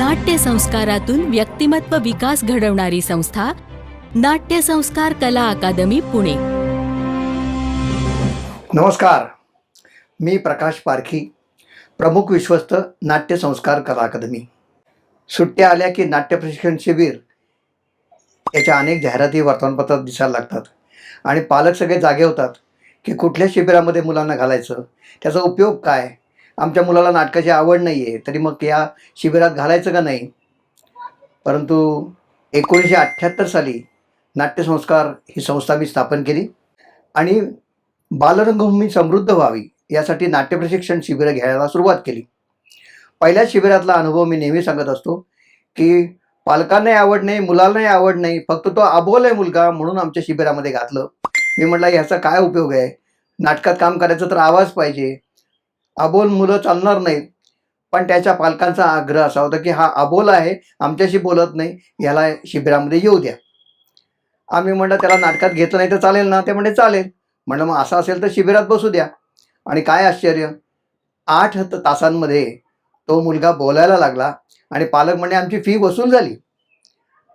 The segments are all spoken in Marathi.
नाट्य संस्कारातून व्यक्तिमत्व विकास घडवणारी संस्था नाट्य संस्कार कला अकादमी पुणे. नमस्कार. मी प्रकाश पारखी प्रमुख विश्वस्त नाट्य संस्कार कला अकादमी. सुट्ट्या आल्या की नाट्य प्रशिक्षण शिबिर याच्या अनेक जाहिराती वर्तमानपत्रात दिसायला लागतात. आणि पालक सगळे जागे होतात की कुठल्या शिबिरामध्ये मुलांना घालायचं? त्याचा उपयोग काय? आमच्या मुलाला नाटकाची आवड नाही आहे तरी मग या शिबिरात घालायचं का नाही? परंतु एकोणीसशे अठ्ठ्याहत्तर साली नाट्यसंस्कार ही संस्था मी स्थापन केली आणि बालरंगभूमी समृद्ध व्हावी यासाठी नाट्य प्रशिक्षण शिबिरं घ्यायला सुरुवात केली. पहिल्या शिबिरातला अनुभव मी नेहमी सांगत असतो की पालकांनाही आवड नाही मुलांनाही आवड नाही फक्त तो अबोल आहे मुलगा म्हणून आमच्या शिबिरामध्ये घातलं. मी म्हटलं ह्याचा काय उपयोग आहे? नाटकात काम करायचं तर आवाज पाहिजे अबोल मुलं चालणार नाहीत. पण त्याच्या पालकांचा आग्रह असा होता की हा अबोल आहे आमच्याशी बोलत नाही याला शिबिरामध्ये येऊ द्या. आम्ही म्हणलं त्याला नाटकात घेतलं नाही तर चालेल ना? ते म्हणजे चालेल. म्हणलं मग असं असेल तर शिबिरात बसू द्या. आणि काय आश्चर्य? आठ तासांमध्ये तो मुलगा बोलायला लागला आणि पालक म्हणजे आमची फी वसूल झाली.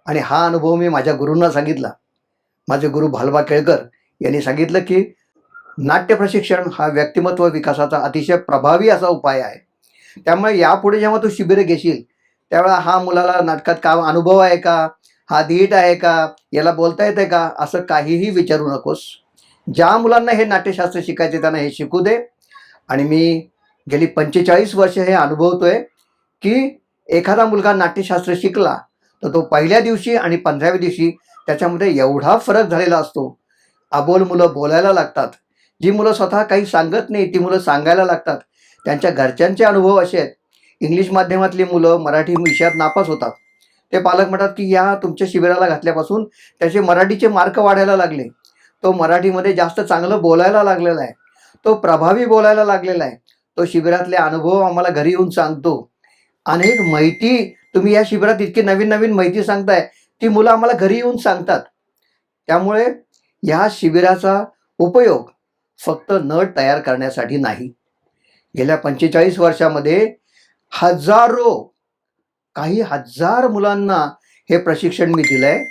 आणि हा अनुभव मी माझ्या गुरूंना सांगितला. माझे गुरु भालबा केळकर यांनी सांगितलं की नाट्य प्रशिक्षण हा व्यक्तिमत्व विकासाचा अतिशय प्रभावी असा उपाय आहे. त्यामुळे यापुढे जेव्हा तू शिबिरं घेशील त्यावेळेला हा मुलाला नाटकात का अनुभव आहे का? हा धीट आहे का? याला बोलता येते का? असं काहीही विचारू नकोस. ज्या मुलांना हे नाट्यशास्त्र शिकायचे त्यांना हे शिकू दे. आणि मी गेली पंचेचाळीस वर्ष हे अनुभवतोय की एखादा मुलगा नाट्यशास्त्र शिकला तर तो पहिल्या दिवशी आणि पंधराव्या दिवशी त्याच्यामध्ये एवढा फरक झालेला असतो. अबोल मुलं बोलायला लागतात. जी मुलं स्वतः काही सांगत नाही ती मुलं सांगायला लागतात. त्यांच्या घरच्यांचे अनुभव असे आहेत. इंग्लिश माध्यमातली मुलं मराठी विषयात नापास होतात. ते पालक म्हणतात की या तुमच्या शिबिराला घातल्यापासून त्याचे मराठीचे मार्क वाढायला लागले. तो मराठीमध्ये जास्त चांगलं बोलायला लागलेला आहे. तो प्रभावी बोलायला लागलेला आहे. तो शिबिरातले अनुभव आम्हाला घरी येऊन सांगतो. अनेक माहिती तुम्ही या शिबिरात इतकी नवीन नवीन माहिती सांगताय ती मुलं आम्हाला घरी येऊन सांगतात. त्यामुळे या शिबिराचा उपयोग फक्त नट तयार करण्यासाठी नाही. गेल्या पंचेचाळीस वर्षामध्ये हजारो काही हजार मुलांना हे प्रशिक्षण मी दिलं आहे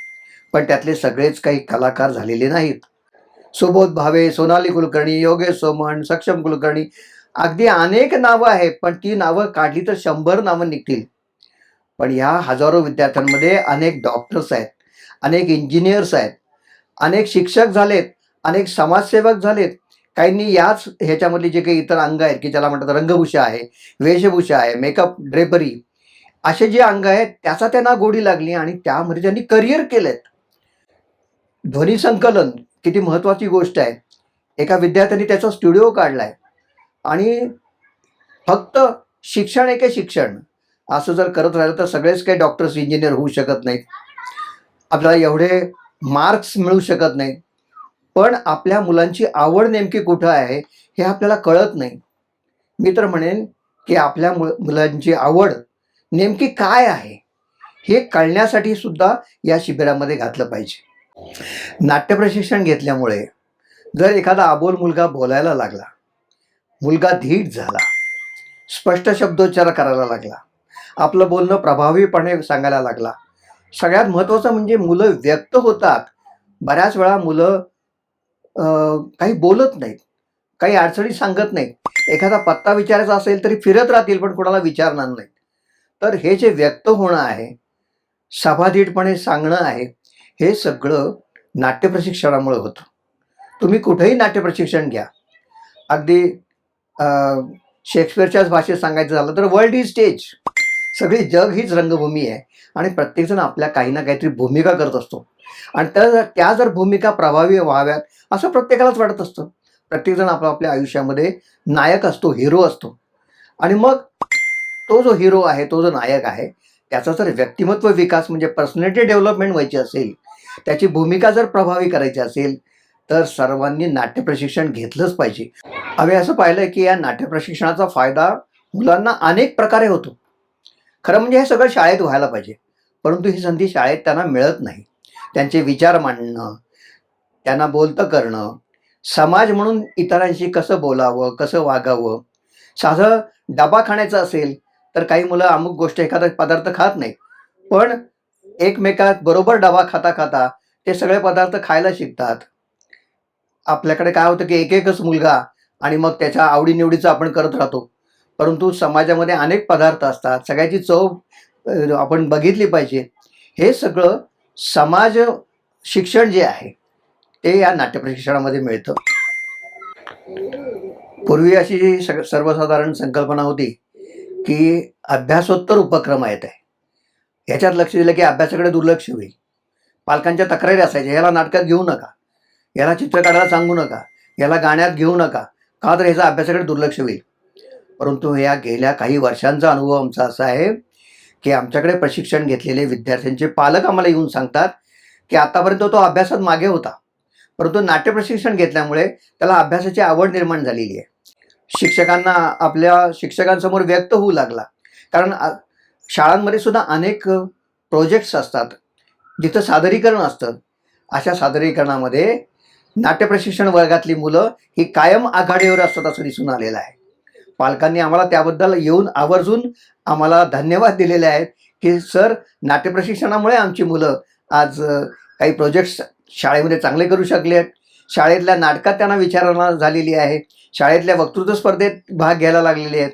पण त्यातले सगळेच काही कलाकार झालेले नाहीत. सुबोध भावे सोनाली कुलकर्णी योगेश सोमण सक्षम कुलकर्णी अगदी अनेक नावं आहेत पण ती नावं काढली तर शंभर नावं निघतील. पण या हजारो विद्यार्थ्यांमध्ये अनेक डॉक्टर्स आहेत अनेक इंजिनियर्स आहेत अनेक शिक्षक झालेत अनेक समाजसेवक झालेत काहींनी याच ह्याच्यामधली जे काही इतर अंग आहेत की ज्याला म्हणतात रंगभूषा आहे वेशभूषा आहे मेकअप ड्रेपरी असे जे अंग आहेत त्याचा त्यांना गोडी लागली आणि त्यामध्ये त्यांनी करिअर केलेत ध्वनी संकलन किती महत्त्वाची गोष्ट आहे. एका विद्यार्थ्यांनी त्याचा स्टुडिओ काढला आहे आणि फक्त शिक्षण एके शिक्षण. असं जर करत राहिलं तर सगळेच काही डॉक्टर्स इंजिनियर होऊ शकत नाहीत. आपल्याला एवढे मार्क्स मिळू शकत नाहीत. पण आपल्या मुलांची आवड नेमकी कुठं आहे हे आपल्याला कळत नाही. मी तर म्हणेन की आपल्या मु मुलांची आवड नेमकी काय आहे हे कळण्यासाठी सुद्धा या शिबिरामध्ये घातलं पाहिजे. नाट्य प्रशिक्षण घेतल्यामुळे जर एखादा अबोल मुलगा बोलायला लागला मुलगा धीट झाला स्पष्ट शब्दोच्चार करायला लागला आपलं बोलणं प्रभावीपणे सांगायला लागला सगळ्यात महत्त्वाचं म्हणजे मुलं व्यक्त होतात. बऱ्याच वेळा मुलं काही बोलत नाहीत. काही अडचणी सांगत नाहीत. एखादा पत्ता विचारायचा असेल तरी फिरत राहतील पण कोणाला विचारणार नाहीत. तर हे जे व्यक्त होणं आहे सभाधीटपणे सांगणं आहे हे सगळं नाट्य प्रशिक्षणामुळे होतं. तुम्ही कुठेही नाट्य प्रशिक्षण घ्या. अगदी शेक्सपियरच्याच शेक्सपिअरच्याच भाषेत सांगायचं झालं तर वर्ल्ड इज स्टेज सगळी जग हीच रंगभूमी आहे आणि प्रत्येकजण आपल्या काही ना काहीतरी भूमिका करत असतो. आणि त्या त्या जर भूमिका प्रभावी व्हाव्यात असं प्रत्येकालाच वाटत असतं. प्रत्येकजण आपल्या आपल्या आयुष्यामध्ये नायक असतो हिरो असतो. आणि मग तो जो हिरो आहे तो जो नायक आहे त्याचा जर व्यक्तिमत्व विकास म्हणजे पर्सनॅलिटी डेव्हलपमेंट व्हायची असेल त्याची भूमिका जर प्रभावी करायची असेल तर सर्वांनी नाट्य प्रशिक्षण घेतलंच पाहिजे. आम्ही असं पाहिलं की या नाट्य प्रशिक्षणाचा फायदा मुलांना अनेक प्रकारे होतो. खरं म्हणजे हे सगळं शाळेत व्हायला पाहिजे परंतु ही संधी शाळेत त्यांना मिळत नाही. त्यांचे विचार मांडणं त्यांना बोलतं करणं समाज म्हणून इतरांशी कसं बोलावं कसं वागावं? साधं डबा खाण्याचं असेल तर काही मुलं अमुक गोष्ट एखादा पदार्थ खात नाही पण एकमेकात बरोबर डबा खाता खाता ते सगळे पदार्थ खायला शिकतात. आपल्याकडे काय होतं की एक एकच मुलगा आणि मग त्याच्या आवडीनिवडीचं आपण करत राहतो. परंतु समाजामध्ये अनेक पदार्थ असतात. सगळ्याची चव आपण बघितली पाहिजे. हे सगळं समाज शिक्षण जे आहे ते या नाट्य प्रशिक्षणामध्ये मिळतं. पूर्वी अशी सग सर्वसाधारण संकल्पना होती की अभ्यासोत्तर उपक्रम आहेत आहे याच्यात लक्ष दिलं की अभ्यासाकडे दुर्लक्ष होईल. पालकांच्या तक्रारी असायच्या याला नाटकात घेऊ नका. याला चित्र काढायला सांगू नका. याला गाण्यात घेऊ नका. का तर ह्याचा अभ्यासाकडे दुर्लक्ष होईल. परंतु या गेल्या काही वर्षांचा अनुभव आमचा असा आहे की आमच्याकडे प्रशिक्षण घेतलेले विद्यार्थ्यांचे पालक आम्हाला येऊन सांगतात की आतापर्यंत तो अभ्यासात मागे होता. परंतु नाट्य प्रशिक्षण घेतल्यामुळे त्याला अभ्यासाची आवड निर्माण झालेली आहे. शिक्षकांना आपल्या शिक्षकांसमोर व्यक्त होऊ लागला. कारण शाळांमध्ये सुद्धा अनेक प्रोजेक्ट्स असतात. जिथं सादरीकरण असतं. अशा सादरीकरणामध्ये नाट्य प्रशिक्षण वर्गातली मुलं ही कायम आघाडीवर असतात असं दिसून आलेलं आहे. पालकांनी आम्हाला त्याबद्दल येऊन आवर्जून आम्हाला धन्यवाद दिलेले आहेत की सर नाट्य प्रशिक्षणामुळे आमची मुलं आज काही प्रोजेक्ट्स शाळेमध्ये चांगले करू शकले आहेत. शाळेतल्या नाटकात त्यांना विचारणा झालेली आहे. शाळेतल्या वक्तृत्व स्पर्धेत भाग घ्यायला लागलेले आहेत.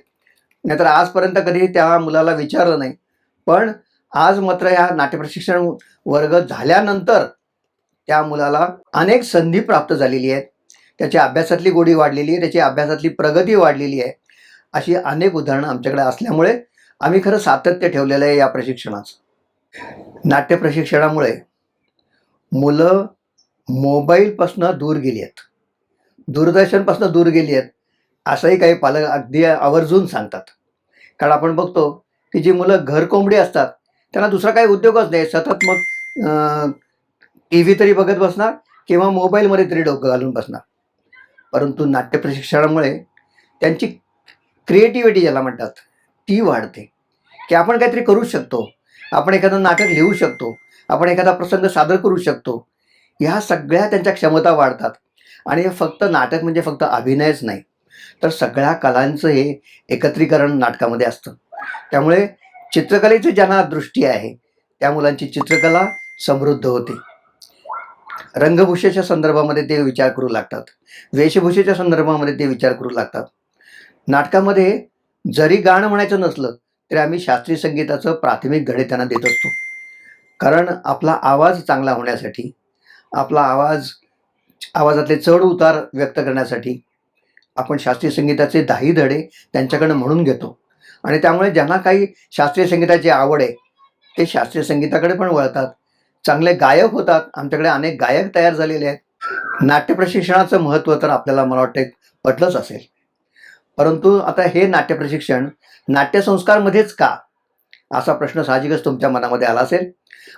नाहीतर आजपर्यंत कधी त्या मुलाला विचारलं नाही. पण आज मात्र ह्या नाट्य प्रशिक्षण वर्ग झाल्यानंतर त्या मुलाला अनेक संधी प्राप्त झालेली आहेत. त्याच्या अभ्यासातली गोडी वाढलेली आहे. त्याची अभ्यासातली प्रगती वाढलेली आहे. अशी अनेक उदाहरणं आमच्याकडे असल्यामुळे आम्ही खरं सातत्य ठेवलेलं आहे या प्रशिक्षणाचं. नाट्य प्रशिक्षणामुळे मुलं मोबाईलपासनं दूर गेली आहेत. दूरदर्शनपासून दूर गेली आहेत असंही काही पालक अगदी आवर्जून सांगतात. कारण आपण बघतो की जी मुलं घरकोंबडी असतात त्यांना दुसरा काही उद्योगच नाही. सतत मग टी व्ही तरी बघत बसणार किंवा मोबाईलमध्ये तरी डोकं घालून बसणार. परंतु नाट्य प्रशिक्षणामुळे त्यांची क्रिएटिव्हिटी ज्याला म्हणतात ती वाढते. की आपण काहीतरी करू शकतो. आपण एखादं नाटक लिहू शकतो. आपण एखादा प्रसंग सादर करू शकतो. ह्या सगळ्या त्यांच्या क्षमता वाढतात. आणि हे फक्त नाटक म्हणजे फक्त अभिनयच नाही तर सगळ्या कलांचं हे एकत्रीकरण नाटकामध्ये असतं. त्यामुळे चित्रकलेची ज्यांना दृष्टी आहे त्या मुलांची चित्रकला समृद्ध होते. रंगभूषेच्या संदर्भामध्ये ते विचार करू लागतात. वेशभूषेच्या संदर्भामध्ये ते विचार करू लागतात. नाटकामध्ये जरी गाणं म्हणायचं नसलं तरी आम्ही शास्त्रीय संगीताचं प्राथमिक धडे त्यांना देत असतो. कारण आपला आवाज चांगला होण्यासाठी आपला आवाज आवाजातले चढ उतार व्यक्त करण्यासाठी आपण शास्त्रीय संगीताचे दाही धडे त्यांच्याकडनं म्हणून घेतो. आणि त्यामुळे ज्यांना काही शास्त्रीय संगीताची आवड आहे ते शास्त्रीय संगीताकडे पण वळतात. चांगले गायक होतात. आमच्याकडे अनेक गायक तयार झालेले आहेत. नाट्य प्रशिक्षणाचं महत्त्व तर आपल्याला मला वाटतं पटलंच असेल. परंतु आता हे नाट्य प्रशिक्षण नाट्यसंस्कारमध्येच का? असा प्रश्न साहजिकच तुमच्या मनामध्ये आला असेल.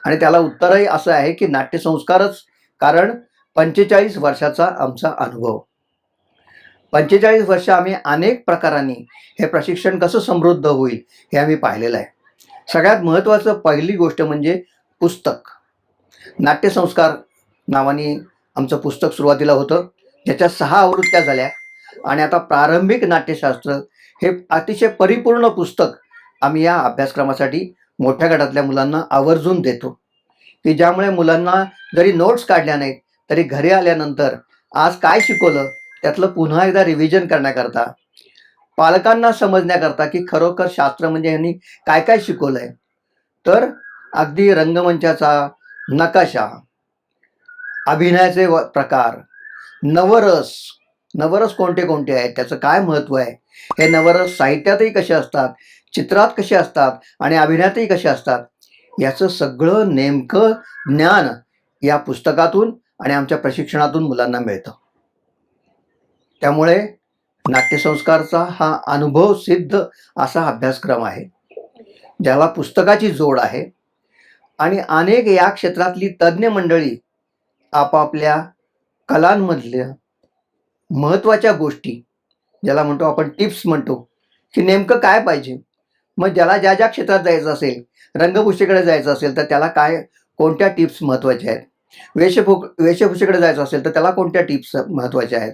आणि त्याला उत्तरही असं आहे की नाट्यसंस्कारच कारण पंचेचाळीस वर्षाचा आमचा अनुभव. पंचेचाळीस वर्ष आम्ही अनेक प्रकारांनी हे प्रशिक्षण कसं समृद्ध होईल हे आम्ही पाहिलेलं आहे. सगळ्यात महत्त्वाचं पहिली गोष्ट म्हणजे पुस्तक. नाट्यसंस्कार नावाने आमचं पुस्तक सुरुवातीला होतं. ज्याच्या सहा आवृत्त्या झाल्या. आणि आता प्रारंभिक नाट्यशास्त्र हे अतिशय परिपूर्ण पुस्तक आम्ही या अभ्यासक्रमासाठी मोठ्या गटातल्या मुलांना आवर्जून देतो. की ज्यामुळे मुलांना जरी नोट्स काढल्या नाहीत तरी घरी आल्यानंतर आज काय शिकवलं त्यातलं पुन्हा एकदा रिव्हिजन करण्याकरता पालकांना समजण्याकरता की खरोखर शास्त्र म्हणजे यांनी काय काय शिकवलं आहे तर अगदी रंगमंचाचा नकाशा अभिनयाचे प्रकार नवरस नवरस कोणते कोणते आहेत? त्याचं काय महत्त्व आहे? हे नवरस साहित्यातही कसे असतात? चित्रात कसे असतात? आणि अभिनयातही कसे असतात? याचं सगळं नेमकं ज्ञान या पुस्तकातून आणि आमच्या प्रशिक्षणातून मुलांना मिळतं. त्यामुळे नाट्यसंस्कारचा हा अनुभव सिद्ध असा अभ्यासक्रम आहे ज्याला पुस्तकाची जोड आहे आणि अनेक या क्षेत्रातली तज्ज्ञ मंडळी आपापल्या कलांमधल्या महत्त्वाच्या गोष्टी ज्याला म्हणतो आपण टिप्स म्हणतो की नेमकं काय पाहिजे? मग ज्याला ज्या ज्या क्षेत्रात जायचं असेल रंगभूषेकडे जायचं असेल तर त्याला काय कोणत्या टिप्स महत्त्वाच्या आहेत? वेशभू वेशभूषेकडे जायचं असेल तर त्याला कोणत्या टिप्स महत्त्वाच्या आहेत?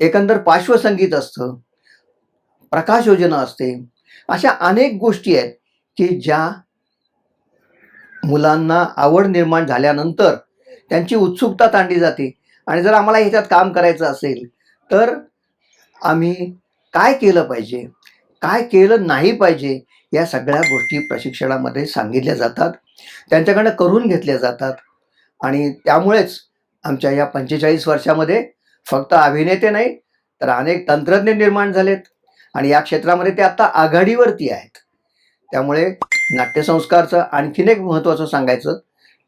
एकंदर पार्श्वसंगीत असतं प्रकाश योजना असते अशा अनेक गोष्टी आहेत की ज्या मुलांना आवड निर्माण झाल्यानंतर त्यांची उत्सुकता ताणली जाते आणि जर आम्हाला ह्याच्यात काम करायचं असेल तर आम्ही काय केलं पाहिजे? काय केलं नाही पाहिजे? या सगळ्या गोष्टी प्रशिक्षणामध्ये सांगितल्या जातात. त्यांच्याकडनं करून घेतल्या जातात. आणि त्यामुळेच आमच्या या पंचेचाळीस वर्षामध्ये फक्त अभिनेते नाही तर अनेक तंत्रज्ञ निर्माण झालेत. आणि या क्षेत्रामध्ये ते आता आघाडीवरती आहेत. त्यामुळे नाट्यसंस्कारचं आणखीन एक महत्त्वाचं सांगायचं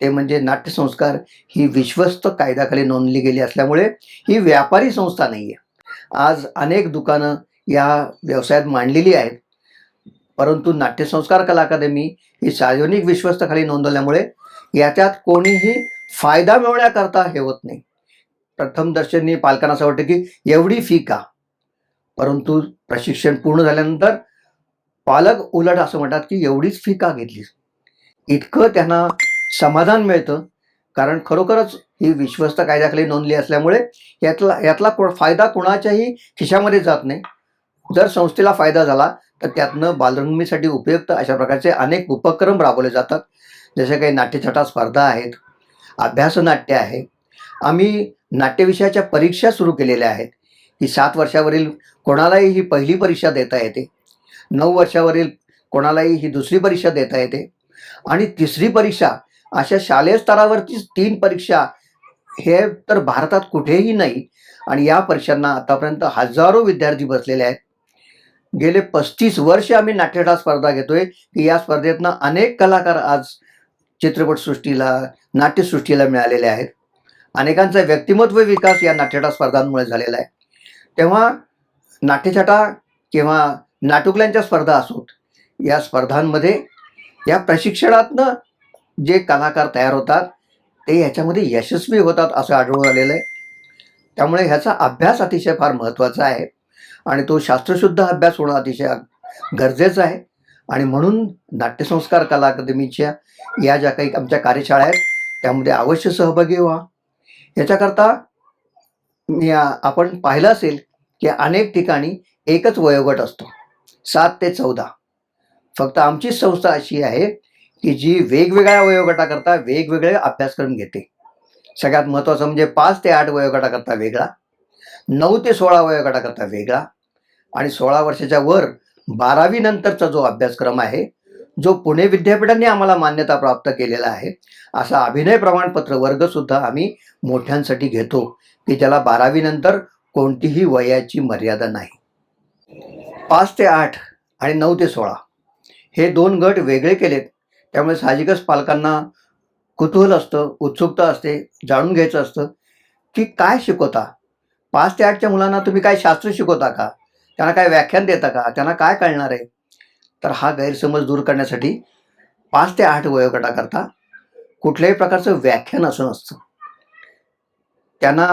ते म्हणजे नाट्यसंस्कार ही विश्वस्त कायद्याखाली नोंदली गेली असल्यामुळे ही व्यापारी संस्था नाही आहे आज अनेक दुकानं या व्यवसायात मांडलेली आहेत. परंतु नाट्यसंस्कार कला अकादमी ही सार्वजनिक विश्वस्तखाली नोंदवल्यामुळे याच्यात कोणीही फायदा मिळवण्याकरता हे होत नाही. प्रथम दर्शनी पालकांना असं वाटतं की एवढी फी का? परंतु प्रशिक्षण पूर्ण झाल्यानंतर पालक उलट असं म्हणतात की एवढीच फी का घेतलीस? इतकं त्यांना समाधान मिळतं. कारण खरोखरच ही विश्वस्त कायद्याखाली नोंदली असल्यामुळे यातला यातला को फायदा कोणाच्याही खिशामध्ये जात नाही. जर संस्थेला फायदा झाला तर त्यातनं बालरंगमीसाठी उपयुक्त अशा प्रकारचे अनेक उपक्रम राबवले जातात. जसे काही नाट्यछटा स्पर्धा आहेत अभ्यासनाट्य आहे. आम्ही नाट्यविषयाच्या परीक्षा सुरू केलेल्या आहेत. ही सात वर्षावरील कोणालाही ही पहिली परीक्षा देता येते. नऊ वर्षावरील कोणालाही ही दुसरी परीक्षा देता येते. आणि तिसरी परीक्षा अशा शालेय स्तरावरतीच तीन परीक्षा हे तर भारतात कुठेही नाही. आणि या परीक्षांना आतापर्यंत हजारो विद्यार्थी बसलेले आहेत. गेले पस्तीस वर्ष आम्ही नाट्यछटा स्पर्धा घेतोय. की या स्पर्धेतनं अनेक कलाकार आज चित्रपटसृष्टीला नाट्यसृष्टीला मिळालेले आहेत. अनेकांचा व्यक्तिमत्व विकास या नाट्यछटा स्पर्धांमुळे झालेला आहे. तेव्हा नाट्यछटा किंवा नाटुकल्यांच्या स्पर्धा असोत. या स्पर्धांमध्ये या प्रशिक्षणातनं जे कलाकार तयार होतात ते याच्यामध्ये यशस्वी होतात असं आढळून आलेलं आहे. त्यामुळे ह्याचा अभ्यास अतिशय फार महत्त्वाचा आहे आणि तो शास्त्रशुद्ध अभ्यास होणं अतिशय गरजेचं आहे. आणि म्हणून नाट्यसंस्कार कला अकादमीच्या या ज्या काही आमच्या कार्यशाळा आहेत त्यामध्ये अवश्य सहभागी व्हा. याच्याकरता मी आपण पाहिलं असेल की अनेक ठिकाणी एकच वयोगट असतो सात ते चौदा. फक्त आमचीच संस्था अशी आहे की जी वेगवेगळ्या वयोगटाकरता वेगवेगळे अभ्यासक्रम घेते. सगळ्यात महत्त्वाचं म्हणजे पाच ते आठ वयोगटाकरता वेगळा नऊ ते सोळा वयोगटाकरता वेगळा आणि सोळा वर्षाच्या वर बारावी नंतरचा जो अभ्यासक्रम आहे जो पुणे विद्यापीठाने आम्हाला मान्यता प्राप्त केलेला आहे असा अभिनय प्रमाणपत्र वर्गसुद्धा आम्ही मोठ्यांसाठी घेतो की ज्याला बारावीनंतर कोणतीही वयाची मर्यादा नाही. पाच ते आठ आणि नऊ ते सोळा हे दोन गट वेगळे केलेत त्यामुळे साहजिकच पालकांना कुतूहल असतं उत्सुकता असते जाणून घ्यायचं असतं की काय शिकवता? पाच ते आठच्या मुलांना तुम्ही काय शास्त्र शिकवता का? त्यांना काय व्याख्यान देता का? त्यांना काय कळणार आहे? तर हा गैरसमज दूर करण्यासाठी पाच ते आठ वयोगटाकरता कुठल्याही प्रकारचं व्याख्यान असं नसतं. त्यांना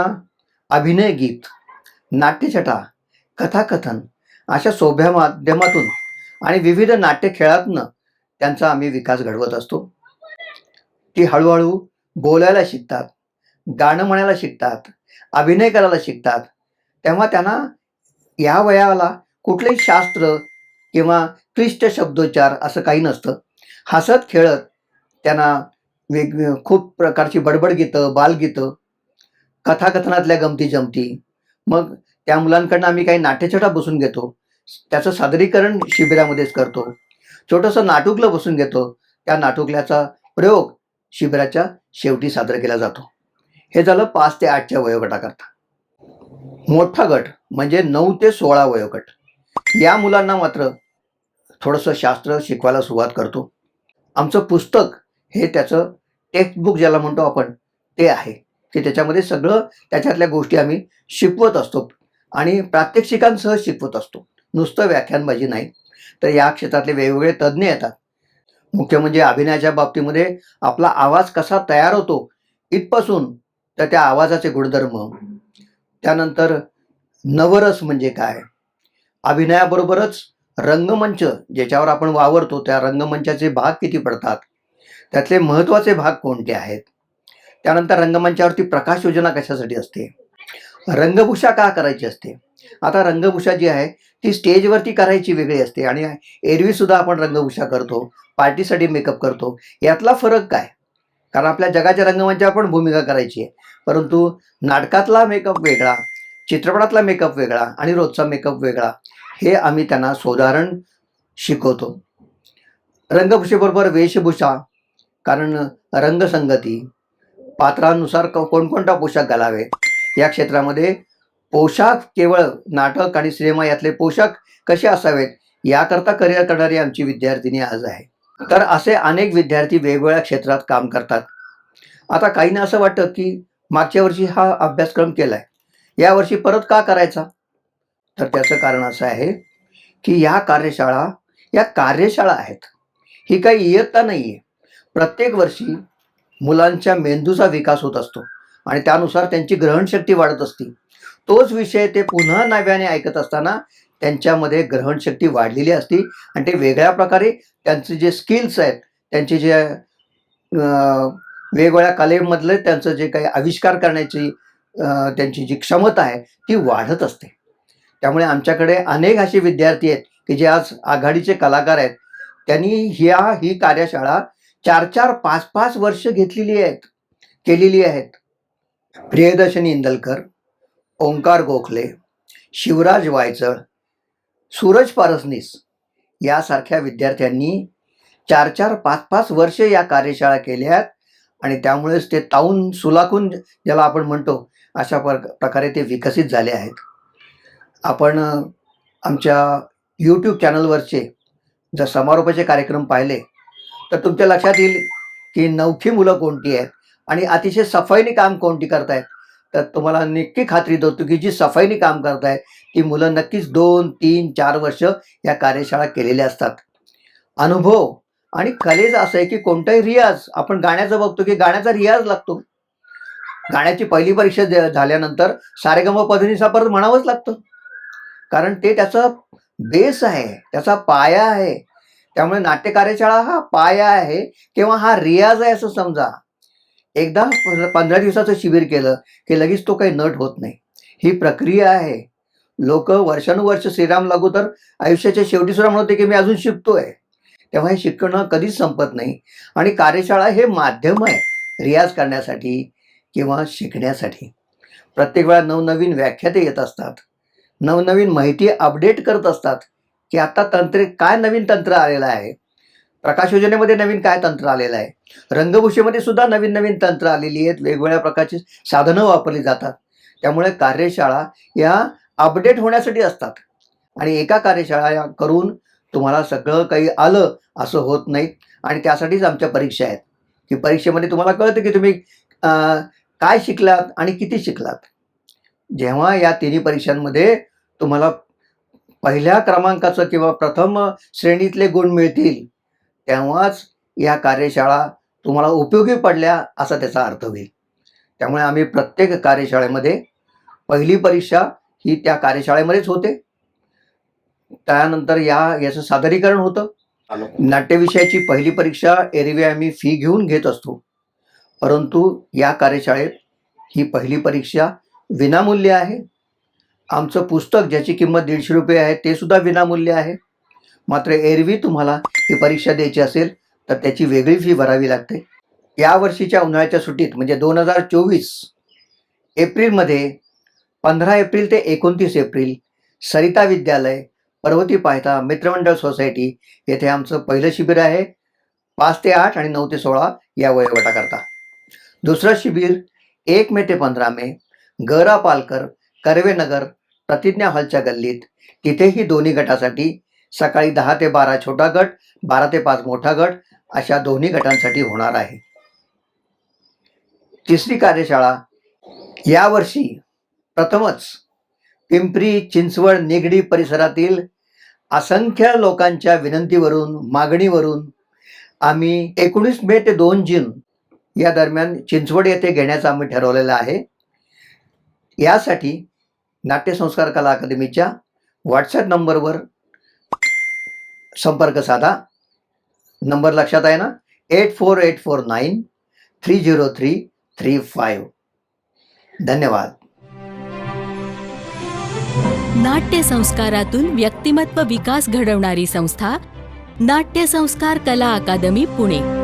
अभिनय गीत नाट्यछटा कथाकथन अशा सोभ्या माध्यमातून आणि विविध नाट्य खेळातनं त्यांचा आम्ही विकास घडवत असतो. ती हळूहळू बोलायला शिकतात गाणं म्हणायला शिकतात अभिनय करायला शिकतात. तेव्हा त्यांना या वयाला कुठलेही शास्त्र किंवा क्लिष्ट शब्दोच्चार असं काही नसतं. हसत खेळत त्यांना वेग खूप प्रकारची बडबड गीतं बालगीतं कथाकथनातल्या गमती जमती. मग त्या मुलांकडनं आम्ही काही नाट्यछटा बसून घेतो. त्याचं सादरीकरण शिबिरामध्येच करतो. छोटंसं नाटुकलं बसून घेतो. त्या नाटुकल्याचा प्रयोग शिबिराच्या शेवटी सादर केला जातो. हे झालं पाच ते आठच्या वयोगटाकरता. मोठा गट म्हणजे नऊ ते सोळा वयोगट. या मुलांना मात्र थोडंसं शास्त्र शिकवायला सुरुवात करतो. आमचं पुस्तक हे त्याचं टेक्स्टबुक ज्याला म्हणतो आपण ते आहे. की त्याच्यामध्ये सगळं त्याच्यातल्या गोष्टी आम्ही शिकवत असतो. आणि प्रात्यक्षिकांसह शिकवत असतो. नुसतं व्याख्यानबाजी नाही. तर या क्षेत्रातले वेगवेगळे तज्ज्ञ येतात. मुख्य म्हणजे अभिनयाच्या बाबतीमध्ये आपला आवाज कसा तयार होतो इथपासून तर त्या आवाजाचे गुणधर्म. त्यानंतर नवरस म्हणजे काय? अभिनयाबरोबरच रंगमंच ज्याच्यावर आपण वावरतो त्या रंगमंचाचे भाग किती पडतात? त्यातले महत्त्वाचे भाग कोणते आहेत? त्यानंतर रंगमंचावरती प्रकाश योजना कशासाठी असते? रंगभूषा का करायची असते? आता रंगभूषा जी आहे ती स्टेजवरती करायची वेगळी असते आणि एरवी सुद्धा आपण रंगभूषा करतो पार्टीसाठी मेकअप करतो. यातला फरक काय? कारण आपल्या जगाच्या रंगमंचावर पण भूमिका करायची आहे. परंतु नाटकातला मेकअप वेगळा चित्रपटातला मेकअप वेगळा आणि रोजचा मेकअप वेगळा हे आम्ही त्यांना सोदाहरण शिकवतो. रंगभूषेबरोबर वेशभूषा कारण रंगसंगती पात्रानुसार क- कोणकोणता पोशाख घालावे या क्षेत्रामध्ये पोशाख केवळ नाटक आणि सिनेमा यातले पोशाख कसे असावेत याकरता करिअर करणारी आमची विद्यार्थिनी आज आहे तर असे अनेक विद्यार्थी वेगवेगळ्या क्षेत्रात काम करतात. आता काहींना असं वाटतं की मागच्या वर्षी हा अभ्यासक्रम केला आहे यावर्षी परत का करायचा? तर त्याचं कारण असं आहे की या कार्यशाळा या कार्यशाळा आहेत. ही काही इयत्ता नाही आहे प्रत्येक वर्षी मुलांच्या मेंदूचा विकास होत असतो. आणि त्यानुसार त्यांची ग्रहणशक्ती वाढत असते. तोच विषय ते पुन्हा नव्याने ऐकत असताना त्यांच्यामध्ये ग्रहणशक्ती वाढलेली असते. आणि ते वेगळ्या प्रकारे त्यांचे जे स्किल्स आहेत त्यांचे जे अं, वेगवेगळ्या कलेमधले त्यांचं जे काही आविष्कार करण्याची त्यांची जी क्षमता आहे ती वाढत असते. त्यामुळे आमच्याकडे अनेक असे विद्यार्थी आहेत की जे आज आघाडीचे कलाकार आहेत. त्यांनी ह्या ही कार्यशाळा चार चार पाच पाच वर्ष घेतलेली आहेत केलेली आहेत. प्रियदर्शनी इंदलकर ओंकार गोखले शिवराज वायचळ सूरज पारसनीस यासारख्या विद्यार्थ्यांनी चार चार पाच पाच वर्ष या कार्यशाळा केल्यात आणि त्यामुळेच ते ताऊन सुलाखून ज्याला आपण म्हणतो अशा प्र- प्रकारे ते विकसित झाले आहेत. आपण आमच्या यूट्यूब चॅनलवरचे जर समारोपाचे कार्यक्रम पाहिले तर तुमच्या लक्षात येईल की नवखी मुलं कोणती आहेत? आणि अतिशय सफाईने काम कोणती करतायत? तर तुम्हाला नक्की खात्री देतो की जी सफाईने काम करतायत ती मुलं नक्कीच दोन तीन चार वर्ष या कार्यशाळा केलेल्या असतात. अनुभव आणि कलेचं असं आहे की कोणताही रियाज आपण गाण्याचं बघतो की गाण्याचा रियाज लागतो. गाण्याची पहिली परीक्षा झाल्यानंतर सारेगम पधनीसा परत म्हणावंच लागतं. कारण ते त्याचं बेस आहे त्याचा पाया आहे. त्यामुळे नाट्य कार्यशाळा हा पाया आहे किंवा हा रियाज आहे असं समजा. एकदा पंधरा दिवसाचं शिबिर केलं की लगेच तो काही नट होत नाही. ही प्रक्रिया आहे. लोक वर्षानुवर्ष श्रीराम लागू तर आयुष्याच्या शेवटी सुद्धा म्हणते की मी अजून शिकतोय. तेव्हा हे शिकणं कधीच संपत नाही. आणि कार्यशाळा हे माध्यम आहे रियाज करण्यासाठी किंवा शिकण्यासाठी. प्रत्येक वेळा नवनवीन व्याख्याते येत असतात. नवनवीन माहिती अपडेट करत असतात. की आता तंत्रे काय नवीन तंत्र आलेलं आहे? प्रकाश योजनेमध्ये नवीन काय तंत्र आलेलं आहे? रंगभूषेमध्ये सुद्धा नवीन नवीन तंत्र आलेली आहेत. वेगवेगळ्या प्रकारची साधनं वापरली जातात. त्यामुळे कार्यशाळा या अपडेट होण्यासाठी असतात. आणि एका कार्यशाळा या करून तुम्हाला सगळं काही आलं असं होत नाही. आणि त्यासाठीच आमच्या परीक्षा आहेत. की परीक्षेमध्ये तुम्हाला कळतं की तुम्ही काय शिकलात आणि किती शिकलात. जेव्हा या तिन्ही परीक्षांमध्ये तुम्हाला पहिल्या क्रमांकाचं किंवा प्रथम श्रेणीतले गुण मिळतील तेव्हाच या कार्यशाळा तुम्हाला उपयोगी पडल्या असा त्याचा अर्थ होईल. त्यामुळे आम्ही प्रत्येक कार्यशाळेमध्ये पहिली परीक्षा ही त्या कार्यशाळेमध्येच होते. त्यानंतर या याचं सादरीकरण होतं. नाट्य विषयाची पहिली परीक्षा एरवी आम्ही फी घेऊन घेत असतो. परंतु या कार्यशाळेत ही पहिली परीक्षा विनामूल्य आहे. आमचं पुस्तक ज्याची किंमत दीडशे रुपये आहे ते सुद्धा विनामूल्य आहे. मात्र एरवी तुम्हाला ही परीक्षा द्यायची असेल तर त्याची वेगळी फी भरावी लागते. या वर्षीच्या उन्हाळ्याच्या सुट्टीत म्हणजे दोन हजार चोवीस एप्रिलमध्ये पंधरा एप्रिल ते एकोणतीस एप्रिल सरिता विद्यालय पर्वती पायथा मित्रमंडळ सोसायटी येथे आमचं पहिलं शिबिर आहे. पाच ते आठ आणि नऊ ते सोळा या वयोगटाकरता. दुसरं शिबिर एक मे ते पंधरा मे गरा पालकर कर्वेनगर प्रतिज्ञा हॉलच्या गल्लीत. तिथेही दोन्ही गटासाठी सकाळी दहा ते बारा छोटा गट बारा ते पाच मोठा गट अशा दोन्ही गटांसाठी होणार आहे. तिसरी कार्यशाळा यावर्षी प्रथमच पिंपरी चिंचवड निगडी परिसरातील असंख्य लोकांच्या विनंतीवरून मागणीवरून आम्ही एकोणीस मे ते दोन जून या दरम्यान चिंचवड येथे घेण्याचं आम्ही ठरवलेलं आहे. यासाठी नाट्यसंस्कार कला अकादमीच्या व्हॉट्सॲप नंबरवर संपर्क साधा. नंबर लक्षात आहे ना? Eight four eight four nine three zero three three five. धन्यवाद. नाट्य संस्कारातून व्यक्तिमत्व विकास घडवणारी संस्था नाट्य संस्कार कला अकादमी पुणे.